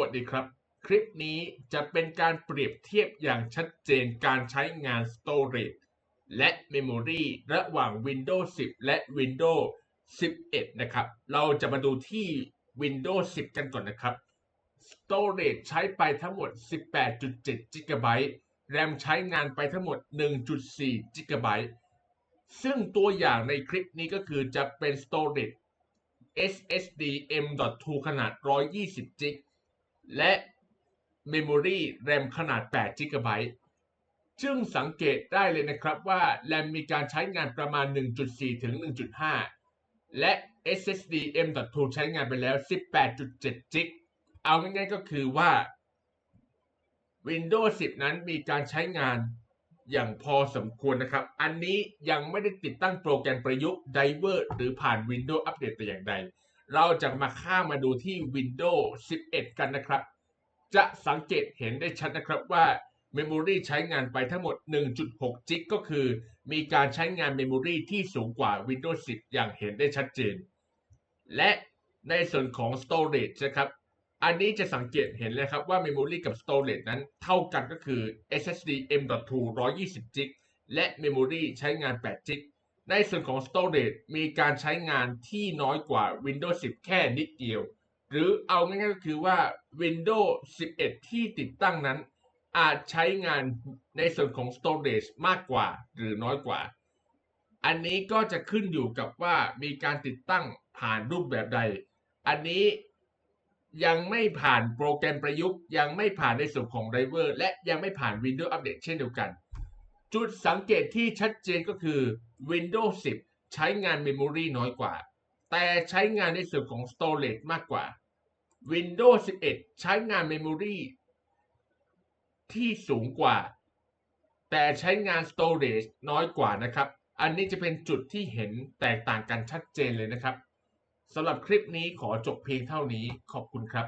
วัสดีครับ คลิปนี้จะเป็นการเปรียบเทียบอย่างชัดเจนการใช้งาน Storage และ Memory ระหว่าง Windows 10 และ Windows 11 นะครับ เราจะมาดูที่ Windows 10 กันก่อนนะครับ Storage ใช้ไปทั้งหมด 18.7 GB RAM ใช้งานไปทั้งหมด 1.4 GB ซึ่งตัวอย่างในคลิปนี้ก็คือจะเป็น Storage SSD M.2 ขนาด 120จิก และ Memory RAM ขนาด8 GB ซึ่งสังเกตได้เลยนะครับว่า RAM มีการใช้งานประมาณ 1.4 ถึง 1.5 และ SSD M.2 ใช้งานไปแล้ว 18.7จิกเอาง่ายๆก็คือว่า Windows 10 นั้นมีการใช้งานอย่างพอสมควรนะครับ อันนี้ยังไม่ได้ติดตั้งโปรแกรมประยุกต์ Diver หรือผ่าน Windows อัปเดตแต่อย่างใด เราจะมาข้ามมาดูที่ Windows 11 กันนะครับ จะสังเกตเห็นได้ชัดนะครับว่า Memory ใช้งานไปทั้งหมด 1.6 จิกก็คือ มีการใช้งาน Memory ที่สูงกว่า Windows 10 อย่างเห็นได้ชัดเจน และในส่วนของ Storage นะครับ อันนี้จะสังเกตเห็นเลยครับว่า Memory กับ Storage นั้นเท่ากันก็คือ SSD M.2 120 จิกและ Memory ใช้งาน 8 จิก ในส่วนของ Storage มีการใช้งานที่น้อยกว่า Windows 10 แค่นิดเดียว หรือเอาง่ายๆก็คือว่า Windows 11 ที่ติดตั้งนั้น อาจใช้งานในส่วนของ Storage มากกว่าหรือน้อยกว่า อันนี้ก็จะขึ้นอยู่กับว่ามีการติดตั้งผ่านรูปแบบใด อันนี้ยังไม่ผ่านโปรแกรมประยุกต์ ยังไม่ผ่านในส่วนของ Driver และยังไม่ผ่าน Windows Update เช่นเดียวกัน จุดสังเกตที่ชัดเจนก็คือ Windows 10 ใช้งาน Memory น้อยกว่า แต่ใช้งานในส่วนของ Storage มากกว่า Windows 11 ใช้งาน Memory ที่สูงกว่า แต่ใช้งาน Storage น้อยกว่านะครับ อันนี้จะเป็นจุดที่เห็นแตกต่างกันชัดเจนเลยนะครับสำหรับคลิปนี้ขอจบเพียงเท่านี้ขอบคุณครับ